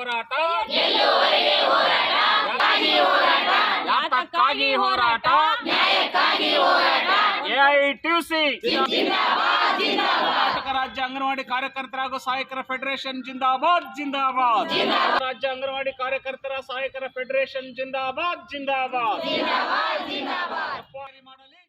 ಹೋರಾಟ. ಯಾತಕ್ಕಾಗಿ ಹೋರಾಟ? ಎಐಟಿಸಿ ಕರ್ನಾಟಕ ರಾಜ್ಯ ಅಂಗನವಾಡಿ ಕಾರ್ಯಕರ್ತರ ಹಾಗೂ ಸಹಾಯಕರ ಫೆಡರೇಷನ್ ಜಿಂದಾಬಾದ್ ಜಿಂದಾಬಾದ್. ರಾಜ್ಯ ಅಂಗನವಾಡಿ ಕಾರ್ಯಕರ್ತರ ಸಹಾಯಕರ ಫೆಡರೇಷನ್ ಜಿಂದಾಬಾದ್ ಜಿಂದಾಬಾದ್. ಮಾಡಲಿ.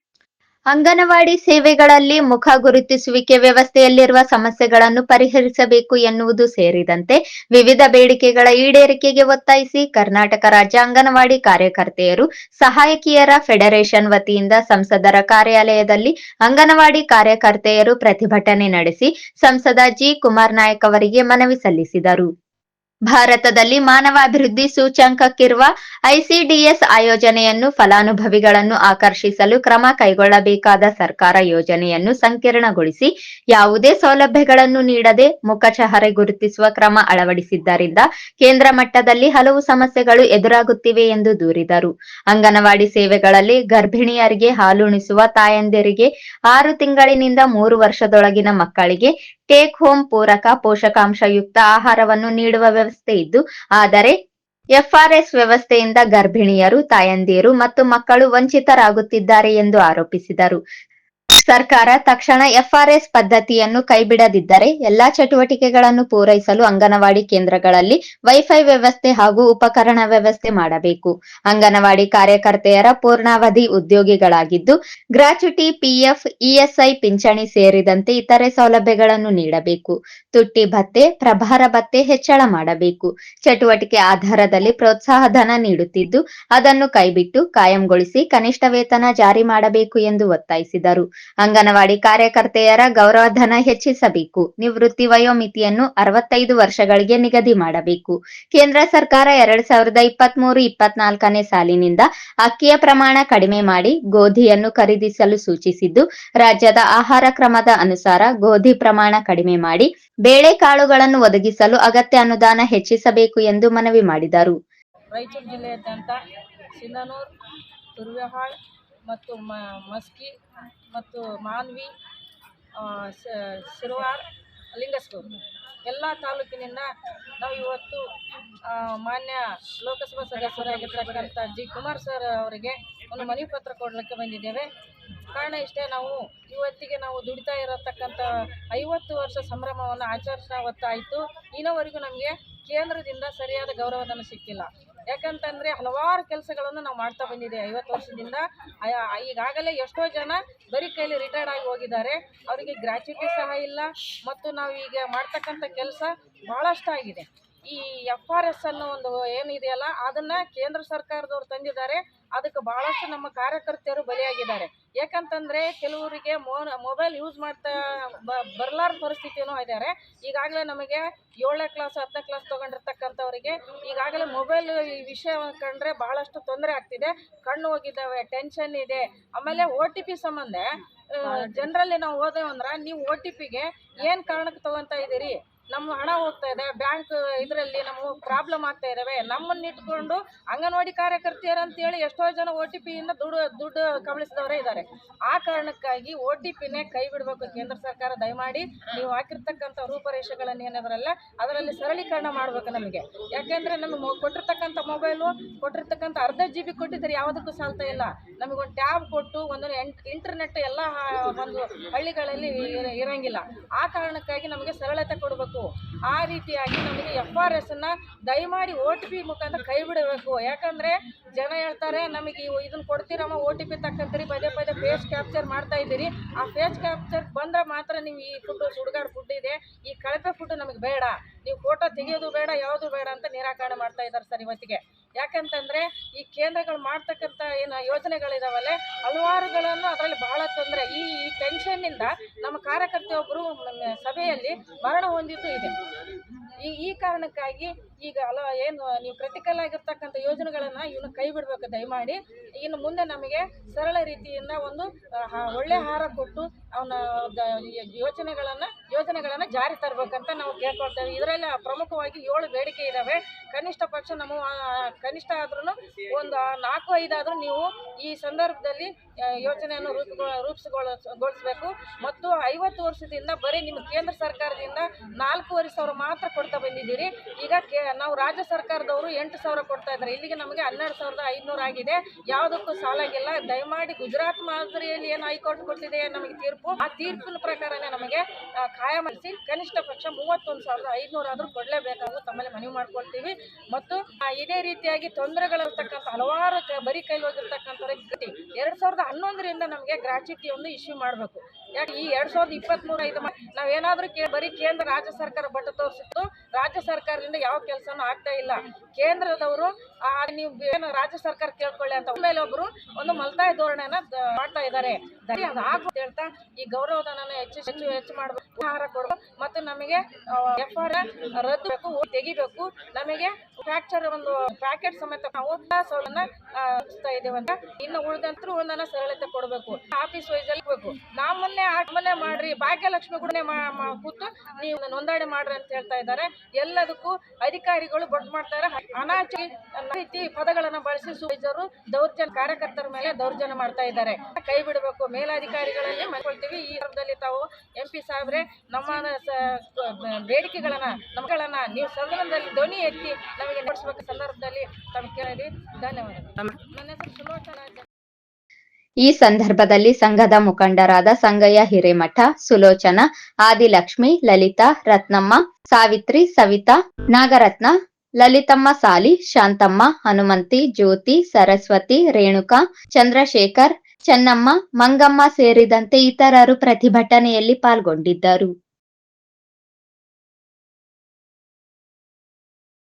ಅಂಗನವಾಡಿ ಸೇವೆಗಳಲ್ಲಿ ಮುಖ ಗುರುತಿಸುವಿಕೆ ವ್ಯವಸ್ಥೆಯಲ್ಲಿರುವ ಸಮಸ್ಯೆಗಳನ್ನು ಪರಿಹರಿಸಬೇಕು ಎನ್ನುವುದು ಸೇರಿದಂತೆ ವಿವಿಧ ಬೇಡಿಕೆಗಳ ಈಡೇರಿಕೆಗೆ ಒತ್ತಾಯಿಸಿ ಕರ್ನಾಟಕ ರಾಜ್ಯ ಅಂಗನವಾಡಿ ಕಾರ್ಯಕರ್ತೆಯರು, ಸಹಾಯಕಿಯರ ಫೆಡರೇಷನ್ ವತಿಯಿಂದ ಸಂಸದರ ಕಾರ್ಯಾಲಯದಲ್ಲಿ ಅಂಗನವಾಡಿ ಕಾರ್ಯಕರ್ತೆಯರು ಪ್ರತಿಭಟನೆ ನಡೆಸಿ ಸಂಸದ ಜಿ ಕುಮಾರ್ ನಾಯಕ್ ಅವರಿಗೆ ಮನವಿ ಸಲ್ಲಿಸಿದರು. ಭಾರತದಲ್ಲಿ ಮಾನವ ಅಭಿವೃದ್ಧಿ ಸೂಚ್ಯಂಕಕ್ಕಿರುವ ಐಸಿಡಿಎಸ್ ಆಯೋಜನೆಯನ್ನು ಫಲಾನುಭವಿಗಳನ್ನು ಆಕರ್ಷಿಸಲು ಕ್ರಮ ಕೈಗೊಳ್ಳಬೇಕಾದ ಸರ್ಕಾರ ಯೋಜನೆಯನ್ನು ಸಂಕೀರ್ಣಗೊಳಿಸಿ ಯಾವುದೇ ಸೌಲಭ್ಯಗಳನ್ನು ನೀಡದೆ ಮುಖಚಹರೆ ಗುರುತಿಸುವ ಕ್ರಮ ಅಳವಡಿಸಿದ್ದರಿಂದ ಕೇಂದ್ರ ಮಟ್ಟದಲ್ಲಿ ಹಲವು ಸಮಸ್ಯೆಗಳು ಎದುರಾಗುತ್ತಿವೆ ಎಂದು ದೂರಿದರು. ಅಂಗನವಾಡಿ ಸೇವೆಗಳಲ್ಲಿ ಗರ್ಭಿಣಿಯರಿಗೆ ಹಾಲುಣಿಸುವ ತಾಯಂದಿರಿಗೆ ಆರು ತಿಂಗಳಿನಿಂದ ಮೂರು ವರ್ಷದೊಳಗಿನ ಮಕ್ಕಳಿಗೆ ಟೇಕ್ ಹೋಮ್ ಪೂರಕ ಪೋಷಕಾಂಶಯುಕ್ತ ಆಹಾರವನ್ನು ನೀಡುವ ವ್ಯವಸ್ಥೆ ಇದ್ದು, ಆದರೆ ಎಫ್ಆರ್ಎಸ್ ವ್ಯವಸ್ಥೆಯಿಂದ ಗರ್ಭಿಣಿಯರು ತಾಯಂದಿರು ಮತ್ತು ಮಕ್ಕಳು ವಂಚಿತರಾಗುತ್ತಿದ್ದಾರೆ ಎಂದು ಆರೋಪಿಸಿದರು. ಸರ್ಕಾರ ತಕ್ಷಣ ಎಫ್ಆರ್ಎಸ್ ಪದ್ಧತಿಯನ್ನು ಕೈಬಿಡದಿದ್ದರೆ ಎಲ್ಲಾ ಚಟುವಟಿಕೆಗಳನ್ನು ಪೂರೈಸಲು ಅಂಗನವಾಡಿ ಕೇಂದ್ರಗಳಲ್ಲಿ ವೈಫೈ ವ್ಯವಸ್ಥೆ ಹಾಗೂ ಉಪಕರಣ ವ್ಯವಸ್ಥೆ ಮಾಡಬೇಕು. ಅಂಗನವಾಡಿ ಕಾರ್ಯಕರ್ತೆಯರ ಪೂರ್ಣಾವಧಿ ಉದ್ಯೋಗಿಗಳಾಗಿದ್ದು, ಗ್ರಾಚ್ಯುಟಿ ಪಿಎಫ್ ಇಎಸ್ಐ ಪಿಂಚಣಿ ಸೇರಿದಂತೆ ಇತರೆ ಸೌಲಭ್ಯಗಳನ್ನು ನೀಡಬೇಕು. ತುಟ್ಟಿ ಭತ್ತೆ, ಪ್ರಭಾರ ಭತ್ತೆ ಹೆಚ್ಚಳ ಮಾಡಬೇಕು. ಚಟುವಟಿಕೆ ಆಧಾರದಲ್ಲಿ ಪ್ರೋತ್ಸಾಹ ಧನ ನೀಡುತ್ತಿದ್ದು, ಅದನ್ನು ಕೈಬಿಟ್ಟು ಕಾಯಂಗೊಳಿಸಿ ಕನಿಷ್ಠ ವೇತನ ಜಾರಿ ಮಾಡಬೇಕು ಎಂದು ಒತ್ತಾಯಿಸಿದರು. ಅಂಗನವಾಡಿ ಕಾರ್ಯಕರ್ತೆಯರ ಗೌರವಧನ ಹೆಚ್ಚಿಸಬೇಕು. ನಿವೃತ್ತಿ ವಯೋಮಿತಿಯನ್ನು ಅರವತ್ತೈದು ವರ್ಷಗಳಿಗೆ ನಿಗದಿ ಮಾಡಬೇಕು. ಕೇಂದ್ರ ಸರ್ಕಾರ ಎರಡ್ ಸಾವಿರದ ಇಪ್ಪತ್ಮೂರು ಇಪ್ಪತ್ನಾಲ್ಕನೇ ಸಾಲಿನಿಂದ ಅಕ್ಕಿಯ ಪ್ರಮಾಣ ಕಡಿಮೆ ಮಾಡಿ ಗೋಧಿಯನ್ನು ಖರೀದಿಸಲು ಸೂಚಿಸಿದ್ದು, ರಾಜ್ಯದ ಆಹಾರ ಕ್ರಮದ ಅನುಸಾರ ಗೋಧಿ ಪ್ರಮಾಣ ಕಡಿಮೆ ಮಾಡಿ ಬೇಳೆಕಾಳುಗಳನ್ನು ಒದಗಿಸಲು ಅಗತ್ಯ ಅನುದಾನ ಹೆಚ್ಚಿಸಬೇಕು ಎಂದು ಮನವಿ ಮಾಡಿದರು. ರಾಯಚೂರು ಜಿಲ್ಲೆಯಾದ್ಯಂತ ಸಿಂಧನೂರು, ತುರ್ವೆಹಾಳ್ ಮತ್ತು ಮಸ್ಕಿ ಮತ್ತು ಮಾನ್ವಿ ಶಿರ್ವಾರ್ ಶಿರವಾರ್ ಎಲ್ಲ ತಾಲೂಕಿನಿಂದ ನಾವು ಇವತ್ತು ಮಾನ್ಯ ಲೋಕಸಭಾ ಸದಸ್ಯರಾಗಿರ್ತಕ್ಕಂಥ ಜಿ. ಕುಮಾರ್ ಸರ್ ಅವರಿಗೆ ಒಂದು ಮನವಿ ಪತ್ರ ಕೊಡಲಿಕ್ಕೆ ಬಂದಿದ್ದೇವೆ. ಕಾರಣ ಇಷ್ಟೇ, ನಾವು ಇವತ್ತಿಗೆ ನಾವು ದುಡಿತಾ ಇರತಕ್ಕಂಥ ಐವತ್ತು ವರ್ಷ ಸಂಭ್ರಮವನ್ನು ಆಚರಿಸಾವತ್ತಾಯಿತು ಇನ್ನವರೆಗೂ ನಮಗೆ ಕೇಂದ್ರದಿಂದ ಸರಿಯಾದ ಗೌರವಧನ ಸಿಕ್ಕಿಲ್ಲ. ಯಾಕಂತಂದರೆ ಹಲವಾರು ಕೆಲಸಗಳನ್ನು ನಾವು ಮಾಡ್ತಾ ಬಂದಿದೆ ಐವತ್ತು ವರ್ಷದಿಂದ ಈಗಾಗಲೇ ಎಷ್ಟೋ ಜನ ಬರೀ ಕೈಲಿ ರಿಟೈರ್ಡ್ ಆಗಿ ಹೋಗಿದ್ದಾರೆ. ಅವರಿಗೆ ಗ್ರ್ಯಾಚ್ಯುಟಿ ಸಹ ಇಲ್ಲ. ಮತ್ತು ನಾವು ಈಗ ಮಾಡ್ತಕ್ಕಂಥ ಕೆಲಸ ಭಾಳಷ್ಟು ಆಗಿದೆ ಈ ಎಫ್ ಆರ್ ಎಸ್ ಅನ್ನೋ ಒಂದು ಏನಿದೆಯಲ್ಲ ಅದನ್ನ ಕೇಂದ್ರ ಸರ್ಕಾರದವ್ರು ತಂದಿದ್ದಾರೆ. ಅದಕ್ಕೆ ಬಹಳಷ್ಟು ನಮ್ಮ ಕಾರ್ಯಕರ್ತೆಯರು ಬಲಿಯಾಗಿದ್ದಾರೆ. ಯಾಕಂತಂದ್ರೆ ಕೆಲವರಿಗೆ ಮೊಬೈಲ್ ಯೂಸ್ ಮಾಡ್ತಾ ಬ ಪರಿಸ್ಥಿತಿನೂ ಇದ್ದಾರೆ ಈಗಾಗಲೇ ನಮಗೆ ಏಳನೇ ಕ್ಲಾಸ್ ಹತ್ತನೇ ಕ್ಲಾಸ್ ತಗೊಂಡಿರ್ತಕ್ಕಂಥವರಿಗೆ ಈಗಾಗಲೇ ಮೊಬೈಲ್ ಈ ವಿಷಯ ಕಂಡ್ರೆ ಬಹಳಷ್ಟು ತೊಂದರೆ ಆಗ್ತಿದೆ. ಕಣ್ಣು ಹೋಗಿದ್ದಾವೆ ಟೆನ್ಷನ್ ಇದೆ. ಆಮೇಲೆ ಓ ಟಿ ಪಿ ಸಂಬಂಧ ಜನರಲ್ಲಿ ನಾವು ಹೋದೇವಂದ್ರೆ ಅಂದ್ರೆ ನೀವು ಓ ಟಿ ಪಿಗೆ ಏನು ಕಾರಣಕ್ಕೆ ತೊಗೊತಾ ಇದ್ದೀರಿ? ನಮ್ಮ ಹಣ ಹೋಗ್ತಾ ಇದೆ ಬ್ಯಾಂಕ್ ಇದರಲ್ಲಿ ನಮಗೆ ಪ್ರಾಬ್ಲಮ್ ಆಗ್ತಾ ಇದ್ದಾವೆ ನಮ್ಮನ್ನು ಇಟ್ಕೊಂಡು ಅಂಗನವಾಡಿ ಕಾರ್ಯಕರ್ತೆಯರು ಅಂತೇಳಿ ಎಷ್ಟೋ ಜನ ಒ ಟಿ ಪಿಯಿಂದ ದುಡ್ಡು ದುಡ್ಡು ಕಬಳಿಸಿದವರೇ ಇದ್ದಾರೆ. ಆ ಕಾರಣಕ್ಕಾಗಿ ಒ ಟಿ ಪಿನೇ ಕೈ ಬಿಡಬೇಕು ಕೇಂದ್ರ ಸರ್ಕಾರ. ದಯಮಾಡಿ ನೀವು ಹಾಕಿರ್ತಕ್ಕಂಥ ರೂಪರೇಷೆಗಳನ್ನು ಏನಾದ್ರಲ್ಲ, ಅದರಲ್ಲಿ ಸರಳೀಕರಣ ಮಾಡಬೇಕು ನಮಗೆ. ಯಾಕೆಂದರೆ ನಮಗೆ ಕೊಟ್ಟಿರ್ತಕ್ಕಂಥ ಮೊಬೈಲು ಕೊಟ್ಟಿರ್ತಕ್ಕಂಥ ಅರ್ಧ ಜಿ ಬಿ ಕೊಟ್ಟಿದ್ದಾರೆ ಯಾವುದಕ್ಕೂ ಸಾಲ್ತಾ ಇಲ್ಲ. ನಮಗೊಂದು ಟ್ಯಾಬ್ ಕೊಟ್ಟು ಒಂದು ಇಂಟರ್ನೆಟ್ ಎಲ್ಲ ಒಂದು ಹಳ್ಳಿಗಳಲ್ಲಿ ಇರ- ಇರಂಗಿಲ್ಲ. ಆ ಕಾರಣಕ್ಕಾಗಿ ನಮಗೆ ಸರಳತೆ ಕೊಡಬೇಕು. ಆ ರೀತಿಯಾಗಿ ನಮಗೆ ಎಫ್ ಆರ್ ಎಸ್ ಅನ್ನ ದಯಮಾಡಿ ಓ ಟಿ ಪಿ ಮುಖಾಂತರ ಕೈ ಬಿಡಬೇಕು ಯಾಕಂದ್ರೆ ಜನ ಹೇಳ್ತಾರೆ, ನಮಗೆ ಇದನ್ನ ಕೊಡ್ತೀರಮ್ಮ ಓ ಟಿ ಪಿ ತಕ್ಕಂತೀರಿ, ಪದೇ ಪದೇ ಫೇಸ್ ಕ್ಯಾಪ್ಚರ್ ಮಾಡ್ತಾ ಇದ್ದೀರಿ. ಆ ಫೇಸ್ ಕ್ಯಾಪ್ಚರ್ ಬಂದ್ರೆ ಮಾತ್ರ ನೀವು ಈ ಫುಡ್ ಸುಡುಗಾಡು ಫುಡ್ ಇದೆ. ಈ ಕಳಪೆ ಫುಡ್ ನಮಗೆ ಬೇಡ. ನೀವು ಫೋಟೋ ತೆಗೆಯೋದು ಬೇಡ, ಯಾವುದು ಬೇಡ ಅಂತ ನಿರಾಕರಣೆ ಮಾಡ್ತಾ ಇದ್ದಾರೆ ಸರ್ ಇವತ್ತಿಗೆ. ಯಾಕಂತಂದ್ರೆ ಈ ಕೇಂದ್ರಗಳು ಮಾಡ್ತಕ್ಕಂಥ ಏನು ಯೋಜನೆಗಳಿದಾವಲ್ಲ, ಹಲವಾರುಗಳನ್ನು ಅದರಲ್ಲಿ ಬಹಳ ತೊಂದರೆ. ಈ ಈ ಟೆನ್ಷನ್ನಿಂದ ನಮ್ಮ ಕಾರ್ಯಕರ್ತೆಯೊಬ್ಬರು ಸಭೆಯಲ್ಲಿ ಮರಣ ಹೊಂದಿದ್ದು ಇದೆ. ಈ ಈ ಕಾರಣಕ್ಕಾಗಿ ಈಗ ಅಲ ಏನು, ನೀವು ಕ್ರಿಟಿಕಲ್ ಆಗಿರ್ತಕ್ಕಂಥ ಯೋಜನೆಗಳನ್ನು ಇವನ್ನ ಕೈ ಬಿಡಬೇಕು ದಯಮಾಡಿ. ಇನ್ನು ಮುಂದೆ ನಮಗೆ ಸರಳ ರೀತಿಯಿಂದ ಒಂದು ಒಳ್ಳೆ ಆಹಾರ ಕೊಟ್ಟು ಅವನ ಯೋಜನೆಗಳನ್ನು ಯೋಜನೆಗಳನ್ನು ಜಾರಿ ತರಬೇಕಂತ ನಾವು ಕೇಳ್ಕೊಳ್ತೇವೆ. ಇದರಲ್ಲಿ ಪ್ರಮುಖವಾಗಿ ಏಳು ಬೇಡಿಕೆ ಇದ್ದಾವೆ ಕನಿಷ್ಠ ಪಕ್ಷ ನಮ್ಮ ಕನಿಷ್ಠ ಆದ್ರೂ ಒಂದು ನಾಲ್ಕು ಐದಾದರೂ ನೀವು ಈ ಸಂದರ್ಭದಲ್ಲಿ ಯೋಜನೆಯನ್ನು ರೂಪುಗೊ ರೂಪಿಸಿಗೊಳಿಸಬೇಕು. ಮತ್ತು ಐವತ್ತು ವರ್ಷದಿಂದ ಬರೀ ನಿಮ್ಮ ಕೇಂದ್ರ ಸರ್ಕಾರದಿಂದ ನಾಲ್ಕೂವರೆ ಸಾವಿರ ಮಾತ್ರ ಕೊಡ್ತಾ ಬಂದಿದ್ದೀರಿ. ಈಗ ಕೇ ನಾವು ರಾಜ್ಯ ಸರ್ಕಾರದವರು ಎಂಟು ಸಾವಿರ ಕೊಡ್ತಾ ಇದ್ದಾರೆ. ಇಲ್ಲಿಗೆ ನಮಗೆ ಹನ್ನೆರಡು ಸಾವಿರದ ಐದುನೂರು ಆಗಿದೆ. ಯಾವುದಕ್ಕೂ ಸಾಲಾಗಿಲ್ಲ. ದಯಮಾಡಿ ಗುಜರಾತ್ ಮಾದರಿಯಲ್ಲಿ ಏನು ಹೈಕೋರ್ಟ್ ಕೊಟ್ಟಿದೆ ನಮಗೆ ತೀರ್ಪು. ಆ ತೀರ್ಪಿನ ಪ್ರಕಾರನೇ ನಮಗೆ ಕಾಯಮಿಸಿ ಕನಿಷ್ಠ ಪಕ್ಷ ಮೂವತ್ತೊಂದು ಸಾವಿರದ ಐದುನೂರಾದರೂ ಕೊಡಲೇಬೇಕಾದ್ರು ತಮ್ಮಲ್ಲಿ ಮನವಿ ಮಾಡ್ಕೊಳ್ತೀವಿ. ಮತ್ತು ಇದೇ ರೀತಿಯಾಗಿ ತೊಂದರೆಗಳಿರ್ತಕ್ಕಂಥ ಹಲವಾರು ಬರಿ ಕೈಲಿ ಹೋಗಿರ್ತಕ್ಕಂಥವ್ರಿಗೆ ಎರಡು ಸಾವಿರದ ಹನ್ನೊಂದರಿಂದ ನಮಗೆ ಗ್ರಾಚ್ಯುಟಿ ಒಂದು ಇಶ್ಯೂ ಮಾಡಬೇಕು. ಯಾಕೆ ಈ ಎರಡು ಸಾವಿರದ ಇಪ್ಪತ್ತ್ಮೂರು ಐದು ನಾವೇನಾದರೂ ಕೇ ಬರೀ ಕೇಂದ್ರ ರಾಜ್ಯ ಸರ್ಕಾರ ಬಟ್ಟು ತೋರಿಸಿತ್ತು ರಾಜ್ಯ ಸರ್ಕಾರದಿಂದ ಯಾವ ಕೆಲಸನೂ ಆಗ್ತಾ ಇಲ್ಲ. ಕೇಂದ್ರದವರು ನೀವು ಏನು ರಾಜ್ಯ ಸರ್ಕಾರ ಕೇಳ್ಕೊಳ್ಳಿ ಅಂತ ಮೇಲೆ ಒಬ್ಬರು ಒಂದು ಮಲ್ತಾಯ ಧೋರಣೆನ ಮಾಡ್ತಾ ಇದ್ದಾರೆ. ಅದು ಹೇಳ್ತಾ ಈ ಗೌರವಧನನ ಹೆಚ್ಚು ಹೆಚ್ಚು ಹೆಚ್ಚು ಮಾಡಬೇಕು. ಆಹಾರ ಕೊಡಬೇಕು ಮತ್ತು ನಮಗೆ ಎಫ್ ಆರ್ ರದ್ದು ಬೇಕು ತೆಗಿಬೇಕು. ನಮಗೆ ಫ್ರಾಕ್ಚರ್ ಒಂದು ಪ್ಯಾಕೆಟ್ ಸಮೇತ ನಾವು ಸೌಲನ್ನ ಇದ್ದೇವೆ ಅಂತ. ಇನ್ನು ಉಳಿದಂತರೂ ಒಂದನ್ನ ಸರಳತೆ ಕೊಡಬೇಕು. ಆಫೀಸ್ ವೈಸ್ ಅಲ್ಲಿ ಹೋಗ್ಬೇಕು. ನಮ್ಮನ್ನೇ ಆಗಮನೆ ಮಾಡ್ರಿ ಭಾಗ್ಯಲಕ್ಷ್ಮಿ ಕೂಡ ಕೂತು ನೀವು ನೋಂದಣಿ ಮಾಡ್ರಿ ಅಂತ ಹೇಳ್ತಾ ಇದ್ದಾರೆ. ಎಲ್ಲದಕ್ಕೂ ಅಧಿಕಾರಿಗಳು ಬಡ್ ಮಾಡ್ತಾರೆ ಅನಾಚಿ ರೀತಿ ಪದಗಳನ್ನ ಬಳಸಿ ಸುಜರು ದೌರ್ಜನ್ಯ ಕಾರ್ಯಕರ್ತರ ಮೇಲೆ ದೌರ್ಜನ್ಯ ಮಾಡ್ತಾ ಇದ್ದಾರೆ. ಕೈ ಬಿಡಬೇಕು ಮೇಲಾಧಿಕಾರಿಗಳಲ್ಲಿ ಮನ್ಕೊಳ್ತೀವಿ ಈ ಸಂದರ್ಭದಲ್ಲಿ ತಾವು ಎಂ ಪಿ ಸಾಹೇಬ್ರೆ ನಮ್ಮ ಬೇಡಿಕೆಗಳನ್ನ ನಮ್ಮಗಳನ್ನ ನೀವು ಸದನದಲ್ಲಿ ಧ್ವನಿ ಎತ್ತಿ ನಮಗೆ ನಡೆಸಬೇಕು ಸಂದರ್ಭದಲ್ಲಿ ತಮ್ಮ ಕೇಳಿ ಧನ್ಯವಾದಗಳು. ನನ್ನ ಹೆಸರು ಸುಲೋಚನಾ ಈ ಸಂದರ್ಭದಲ್ಲಿ ಸಂಘದ ಮುಖಂಡರಾದ ಸಂಗಯ್ಯ ಹಿರೇಮಠ, ಸುಲೋಚನ, ಆದಿಲಕ್ಷ್ಮಿ, ಲಲಿತಾ, ರತ್ನಮ್ಮ, ಸಾವಿತ್ರಿ, ಸವಿತಾ, ನಾಗರತ್ನ, ಲಲಿತಮ್ಮ ಸಾಲಿ, ಶಾಂತಮ್ಮ, ಹನುಮಂತಿ, ಜ್ಯೋತಿ, ಸರಸ್ವತಿ, ರೇಣುಕಾ, ಚಂದ್ರಶೇಖರ್, ಚೆನ್ನಮ್ಮ, ಮಂಗಮ್ಮ ಸೇರಿದಂತೆ ಇತರರು ಪ್ರತಿಭಟನೆಯಲ್ಲಿ ಪಾಲ್ಗೊಂಡಿದ್ದರು.